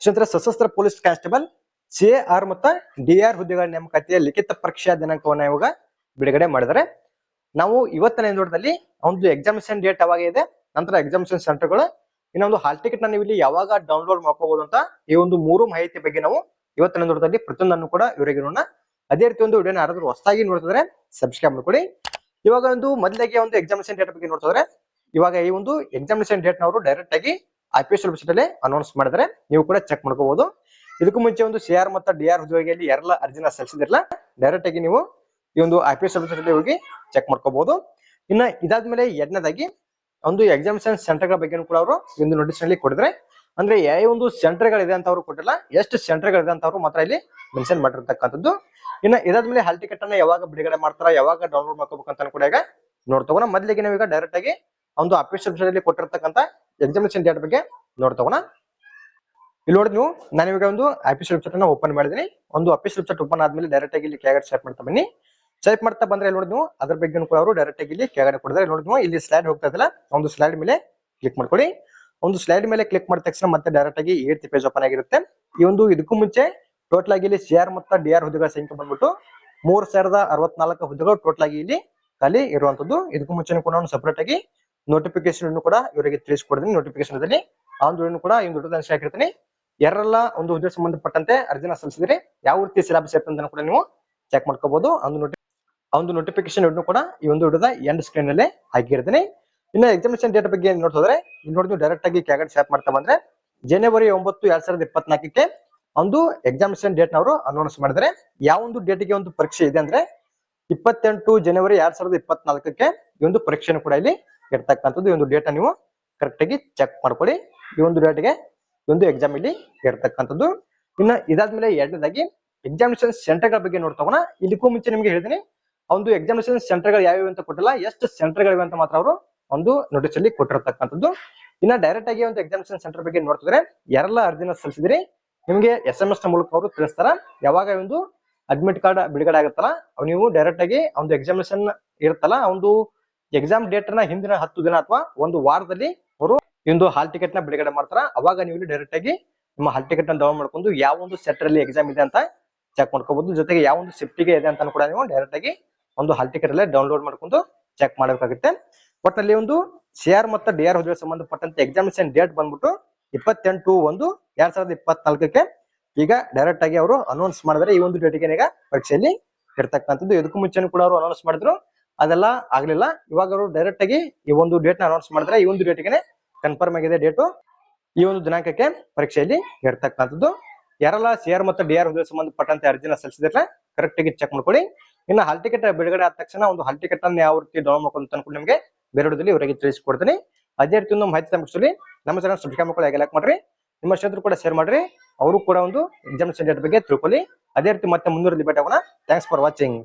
ಕ್ಷೇತ್ರ ಸಶಸ್ತ್ರ police constable C R ಮತ್ತು ಡಿ ಆರ್ ಹುದ್ದೆಗಳ ನೇಮಕಾತಿಯ ಲಿಖಿತ ಪರೀಕ್ಷಾ ದಿನಾಂಕವನ್ನ ಇವಾಗ ಬಿಡುಗಡೆ ಮಾಡಿದ್ದಾರೆ. ನಾವು ಇವತ್ತಿನ ದಿನದಲ್ಲಿ ಒಂದು ಎಕ್ಸಾಮಿನೇಷನ್ ಡೇಟ್ ಅವಾಗ ಇದೆ, ನಂತರ ಎಕ್ಸಾಮಿನೇಷನ್ ಸೆಂಟರ್ಗಳು ಇನ್ನೊಂದು ಹಾಲ್ ಟಿಕೆಟ್ನ ಇಲ್ಲಿ ಯಾವಾಗ ಡೌನ್ಲೋಡ್ ಮಾಡ್ಕೋಬಹುದು ಅಂತ ಈ ಒಂದು ಮೂರು ಮಾಹಿತಿ ಬಗ್ಗೆ ನಾವು ಇವತ್ತಿನ ದಿನದಲ್ಲಿ ಪ್ರತಿಯೊಂದನ್ನು ಕೂಡ ಇವರಿಗೆ ನೋಡೋಣ. ಅದೇ ರೀತಿ ಒಂದು ವಿಡಿಯೋನ ಯಾರಾದ್ರೂ ಹೊಸದಾಗಿ ನೋಡ್ತಿದ್ರೆ ಸಬ್ಸ್ಕ್ರೈಬ್ ಮಾಡ್ಕೊಡಿ ಇವಾಗ ಒಂದು ಮೊದಲಿಗೆ ಒಂದು ಎಕ್ಸಾಮಿನೇಷನ್ ಡೇಟ್ ಬಗ್ಗೆ ನೋಡ್ತಿದ್ರೆ, ಇವಾಗ ಈ ಒಂದು ಎಕ್ಸಾಮಿನೇಷನ್ ಡೇಟ್ ನವರು ಡೈರೆಕ್ಟ್ ಆಗಿ ಅಫಿಷಿಯಲ್ ವೆಬ್ಸೈಟ್ ಅಲ್ಲಿ ಅನೌನ್ಸ್ ಮಾಡಿದ್ರೆ ನೀವು ಕೂಡ ಚೆಕ್ ಮಾಡ್ಕೋಬಹುದು ಇದಕ್ಕೂ ಮುಂಚೆ ಒಂದು ಸಿ ಆರ್ ಮತ್ತು ಡಿ ಆರ್ ಹುದ್ದೆಯಲ್ಲಿ ಯಾರೆಲ್ಲ ಅರ್ಜಿನ ಸಲ್ಲಿಸಿದಿರಲ್ಲ ಡೈರೆಕ್ಟ್ ಆಗಿ ನೀವು ಈ ಒಂದು ಅಫಿಷಿಯಲ್ ವೆಬ್ಸೈಟ್ ಅಲ್ಲಿ ಹೋಗಿ ಚೆಕ್ ಮಾಡ್ಕೋಬಹುದು ಇನ್ನ ಇದಾದ್ಮೇಲೆ ಎರಡನೇದಾಗಿ ಒಂದು ಎಕ್ಸಾಮಿನೇಷನ್ ಸೆಂಟರ್ಗಳ ಬಗ್ಗೆ ಕೂಡ ಅವರು ಒಂದು ನೋಟಿಸ್ನಲ್ಲಿ ಕೊಡಿದ್ರೆ, ಅಂದ್ರೆ ಯಾವ ಒಂದು ಸೆಂಟರ್ ಗಳಿದೆ ಅಂತ ಅವರು ಕೊಟ್ಟಿಲ್ಲ, ಎಷ್ಟು ಸೆಂಟರ್ ಗಳಿದೆ ಅಂತ ಅವರು ಮಾತ್ರ ಇಲ್ಲಿ ಮೆನ್ಷನ್ ಮಾಡಿರ್ತಕ್ಕಂಥದ್ದು. ಇನ್ನ ಇದಾದ್ಮೇಲೆ ಹಾಲ್ ಟಿಕೆಟ್ ಅನ್ನ ಯಾವಾಗ ಬಿಡುಗಡೆ ಮಾಡ್ತಾರ, ಯಾವಾಗ ಡೌನ್ಲೋಡ್ ಮಾಡ್ಕೋಬೇಕಂತ ಕೂಡ ಈಗ ನೋಡ್ತಗೋಣ ಮೊದಲಿಗೆ ಈಗ ಡೈರೆಕ್ಟ್ ಆಗಿ ಒಂದು ಅಫಿಷಿಯಲ್ ಕೊಟ್ಟಿರ್ತಕ್ಕಂಥ ಎಕ್ಸಾಮಿನೇಷನ್ ಡೇಟ್ ಬಗ್ಗೆ ನೋಡ್ತಾವಣ ಇಲ್ಲಿ ನೋಡಿ ನೀವು, ನಾನು ಇವಾಗ ಒಂದು ಅಫಿಷಿಯಲ್ ವೆಬ್ಸೈಟ್ ಅನ್ನ ಓಪನ್ ಮಾಡಿದೀನಿ ಒಂದು ಅಫಿಷಿಯಲ್ ವೆಬ್ಸೈಟ್ ಓಪನ್ ಆದ್ಮೇಲೆ ಡೈರೆಕ್ಟ್ ಆಗಿ ಇಲ್ಲಿ ಕೆಳಗಡೆ ಸೈಪ್ ಮಾಡ್ತಾ ಬನ್ನಿ. ಸೈಪ್ ಮಾಡ್ತಾ ಬಂದ್ರೆ ನೋಡಿದ್ ನೋಡಿ ನೀವು, ಅದ್ರ ಬಗ್ಗೆ ಕೂಡ ಅವರು ಡೈರೆಕ್ಟ್ ಆಗಿ ಇಲ್ಲಿ ಕೆಳಗಡೆ ಕೊಡಿದ್ರೆ ನೋಡಿ ನೀವು, ಇಲ್ಲಿ ಸ್ಲೈಡ್ ಹೋಗ್ತಾ ಇದ್ದಲ್ಲ ಒಂದು ಸ್ಲೈಡ್ ಮೇಲೆ ಕ್ಲಿಕ್ ಮಾಡ್ಕೊಳ್ಳಿ. ಒಂದು ಸ್ಲೈಡ್ ಮೇಲೆ ಕ್ಲಿಕ್ ಮಾಡಿದ ತಕ್ಷಣ ಮತ್ತೆ ಡೈರೆಕ್ಟ್ ಆಗಿ ಏಟ್ ಪೇಜ್ ಓಪನ್ ಆಗಿರುತ್ತೆ. ಈ ಒಂದು ಇದಕ್ಕೂ ಮುಂಚೆ ಟೋಟಲ್ ಆಗಿ ಇಲ್ಲಿ ಸಿ ಆರ್ ಮತ್ತು ಡಿ ಆರ್ ಹುದ್ದೆಗಳ ಸಂಖ್ಯೆ ಬಂದ್ಬಿಟ್ಟು ಮೂರ್ ಸಾವಿರದ ಅರವತ್ನಾಲ್ಕು ಹುದ್ದೆಗಳು ಟೋಟಲ್ ಆಗಿ ಇಲ್ಲಿ ಖಾಲಿ ಇರುವಂತದ್ದು. ಇದಕ್ಕೂ ಮುಂಚೆ ಕೂಡ ಸಪರೇಟ್ ಆಗಿ ನೋಟಿಫಿಕೇಶನ್ ಅನ್ನು ಕೂಡ ಇವರಿಗೆ ತಿಳಿಸ್ಕೊಡ್ತೀನಿ. ನೋಟಿಫಿಕೇಶನ್ ಅಲ್ಲಿ ಆ ಒಂದು ಕೂಡ ಈ ಒಂದು ದೊಡ್ಡ ಹಾಕಿರ್ತೀನಿ ಯಾರೆಲ್ಲ ಒಂದು ಹುದ್ದೆ ಸಂಬಂಧಪಟ್ಟಂತೆ ಅರ್ಜಿನ ಸಲ್ಲಿಸಿದ್ರೆ ಯಾವ ರೀತಿ ಸಿಲಾಬಸ್ ಇರ್ತಂತ ಕೂಡ ನೀವು ಚೆಕ್ ಮಾಡ್ಕೋಬಹುದು ಒಂದು ನೋಟಿ ಆ ಒಂದು ನೋಟಿಫಿಕೇಶನ್ ಕೂಡ ಈ ಒಂದು ವಿಡಿಯೋದ ಎಂಡ್ ಸ್ಕ್ರೀನ್ ಅಲ್ಲಿ ಹಾಕಿರ್ತೀನಿ. ಇನ್ನು ಎಕ್ಸಾಮಿನೇಷನ್ ಡೇಟ್ ಬಗ್ಗೆ ನೋಡ್ತಿದ್ರೆ ಇಲ್ಲಿ ನೋಡಿ ಡೈರೆಕ್ಟ್ ಆಗಿ ಕ್ಯಾಗಡ್ ಸ್ಯಾಪ್ ಮಾಡ್ತಾ ಬಂದ್ರೆ ಜನವರಿ ಒಂಬತ್ತು ಎರಡ್ ಸಾವಿರದ ಇಪ್ಪತ್ನಾಲ್ಕಕ್ಕೆ ಒಂದು ಎಕ್ಸಾಮಿನೇಷನ್ ಡೇಟ್ ನವರು ಅನೌನ್ಸ್ ಮಾಡಿದ್ರೆ ಯಾವ ಒಂದು ಡೇಟಿಗೆ ಒಂದು ಪರೀಕ್ಷೆ ಇದೆ ಅಂದ್ರೆ ಇಪ್ಪತ್ತೆಂಟು ಜನವರಿ ಎರಡ್ ಸಾವಿರದ ಇಪ್ಪತ್ನಾಲ್ಕಕ್ಕೆ ಈ ಒಂದು ಪರೀಕ್ಷೆನೂ ಕೂಡ ಇಲ್ಲಿ ಇರ್ತಕ್ಕಂಥದ್ದು ಈ ಒಂದು ಡೇಟ್ ನೀವು ಕರೆಕ್ಟ್ ಆಗಿ ಚೆಕ್ ಮಾಡ್ಕೊಳ್ಳಿ. ಈ ಒಂದು ಡೇಟ್ಗೆ ಒಂದು ಎಕ್ಸಾಮ್ ಇಲ್ಲಿ ಇರ್ತಕ್ಕಂಥದ್ದು. ಇನ್ನ ಇದಾದ್ಮೇಲೆ ಎರಡನೇದಾಗಿ ಎಕ್ಸಾಮಿನೇಷನ್ ಸೆಂಟರ್ಗಳ ಬಗ್ಗೆ ನೋಡ್ತಾವಣ ಇದಕ್ಕೂ ಮುಂಚೆ ನಿಮ್ಗೆ ಹೇಳ್ತೀನಿ ಒಂದು ಎಕ್ಸಾಮಿನೇಷನ್ ಸೆಂಟರ್ಗಳು ಯಾವ್ಯಾವ ಅಂತ ಕೊಟ್ಟಿಲ್ಲ. ಎಷ್ಟು ಸೆಂಟರ್ಗಳಿವೆ ಅಂತ ಮಾತ್ರ ಅವರು ಒಂದು ನೋಟಿಸ್ ಅಲ್ಲಿ ಕೊಟ್ಟಿರ್ತಕ್ಕಂಥದ್ದು. ಇನ್ನ ಡೈರೆಕ್ಟ್ ಆಗಿ ಒಂದು ಎಕ್ಸಾಮಿನೇಷನ್ ಸೆಂಟರ್ ಬಗ್ಗೆ ನೋಡ್ತಿದ್ರೆ ಯಾರೆಲ್ಲ ಅರ್ಜಿನ ಸಲ್ಲಿಸಿದ್ರಿ, ನಿಮ್ಗೆ ಎಸ್ ಎಂ ಎಸ್ನ ಮೂಲಕ ಅವರು ತಿಳಿಸ್ತಾರ. ಯಾವಾಗ ಒಂದು ಅಡ್ಮಿಟ್ ಕಾರ್ಡ್ ಬಿಡುಗಡೆ ಆಗುತ್ತಲ್ಲ ನೀವು ಡೈರೆಕ್ಟ್ ಆಗಿ ಒಂದು ಎಕ್ಸಾಮಿನೇಷನ್ ಇರುತ್ತಲ್ಲ ಒಂದು ಎಕ್ಸಾಮ್ ಡೇಟ್ನ ಹಿಂದಿನ ಹತ್ತು ದಿನ ಅಥವಾ ಒಂದು ವಾರದಲ್ಲಿ ಅವರು ಇಂದು ಹಾಲ್ ಟಿಕೆಟ್ನ ಬಿಡುಗಡೆ ಮಾಡ್ತಾರ. ಅವಾಗ ನೀವು ಡೈರೆಕ್ಟ್ ಆಗಿ ನಿಮ್ಮ ಹಾಲ್ ಟಿಕೆಟ್ನ ಡೌನ್ ಮಾಡ್ಕೊಂಡು ಯಾವ ಒಂದು ಸೆಟ್ ಅಲ್ಲಿ ಎಕ್ಸಾಮ್ ಇದೆ ಅಂತ ಚೆಕ್ ಮಾಡ್ಕೋಬಹುದು. ಜೊತೆಗೆ ಯಾವ ಒಂದು ಶಿಫ್ಟಿಗೆ ಇದೆ ಅಂತ ಕೂಡ ನೀವು ಡೈರೆಕ್ಟ್ ಆಗಿ ಒಂದು ಹಾಲ್ ಟಿಕೆಟ್ ಅಲ್ಲೇ ಡೌನ್ಲೋಡ್ ಮಾಡ್ಕೊಂಡು ಚೆಕ್ ಮಾಡಬೇಕಾಗುತ್ತೆ. ಒಟ್ಟಿನಲ್ಲಿ ಒಂದು ಸಿ ಆರ್ ಮತ್ತು ಡಿ ಆರ್ ಹುದ್ದೆಗೆ ಸಂಬಂಧಪಟ್ಟಂತೆ ಎಕ್ಸಾಮಿನೇಷನ್ ಡೇಟ್ ಬಂದ್ಬಿಟ್ಟು ಇಪ್ಪತ್ತೆಂಟು ಒಂದು ಎರಡ್ ಸಾವಿರದ ಇಪ್ಪತ್ನಾಲ್ಕಕ್ಕೆ ಈಗ ಡೈರೆಕ್ಟ್ ಆಗಿ ಅವರು ಅನೌನ್ಸ್ ಮಾಡಿದ್ರೆ ಈ ಒಂದು ಡೇಟಿಗೆ ಈಗ ಪರೀಕ್ಷೆಯಲ್ಲಿ ಇರ್ತಕ್ಕಂಥದ್ದು. ಇದಕ್ಕೂ ಮುಂಚೆನೂ ಕೂಡ ಅವರು ಅನೌನ್ಸ್ ಮಾಡಿದ್ರು. ಅದೆಲ್ಲ ಆಗ್ಲಿಲ್ಲ. ಇವಾಗ ಅವರು ಡೈರೆಕ್ಟ್ ಆಗಿ ಈ ಒಂದು ಡೇಟ್ನ ಅನೌನ್ಸ್ ಮಾಡಿದ್ರೆ ಈ ಒಂದು ಡೇಟ್ಗೆ ಕನ್ಫರ್ಮ್ ಆಗಿದೆ ಡೇಟು ಈ ಒಂದು ದಿನಾಂಕಕ್ಕೆ ಪರೀಕ್ಷೆಯಲ್ಲಿ ಇರ್ತಕ್ಕಂಥದ್ದು. ಯಾರೆಲ್ಲ ಸಿ ಆರ್ ಮತ್ತು ಡಿ ಆರ್ ಹುದ್ದೆ ಸಂಬಂಧಪಟ್ಟಂತೆ ಅರ್ಜಿನ ಸಲ್ಲಿಸಿದ್ರೆ ಕರೆಕ್ಟ್ ಆಗಿ ಚೆಕ್ ಮಾಡ್ಕೊಳ್ಳಿ. ಇನ್ನು ಹಾಲ್ ಟಿಕೆಟ್ ಬಿಡುಗಡೆ ಆದ ತಕ್ಷಣ ಒಂದು ಹಾಲ್ ಟಿಕೆಟ್ ಅನ್ನು ಯಾವ ರೀತಿ ಡೌನ್ ಮಾಡ್ಕೊಂಡು ಅನ್ಕೊಂಡು ನಿಮಗೆ ಬೇರೆ ವಿಡಿಯೋದಲ್ಲಿ ಇವರಿಗೆ ತಿಳಿಸ್ಕೊಡ್ತೀನಿ. ಅದೇ ರೀತಿ ಒಂದು ಮಾಹಿತಿ ತಪ್ಪಿಸಲಿ ನಮ್ಮ ಚಾನಲ್ ಸಬ್ಸ್ಕ್ರೈಬ್ ಮಾಡ್ಕೊಳ್ಳಿ ಲೈಕ್ ಮಾಡ್ರಿ. ನಿಮ್ಮ ಸ್ನೇಹಿತರು ಕೂಡ ಶೇರ್ ಮಾಡ್ರಿ. ಅವರು ಕೂಡ ಒಂದು ಎಕ್ಸಾಮಿನೇಷನ್ ಡೇಟ್ ಬಗ್ಗೆ ತಿಳ್ಕೊಳ್ಳಿ. ಅದೇ ರೀತಿ ಮತ್ತೆ ಮುಂದುವರೆದು ಭೇಟಿ ಆಗೋಣ. Thanks for watching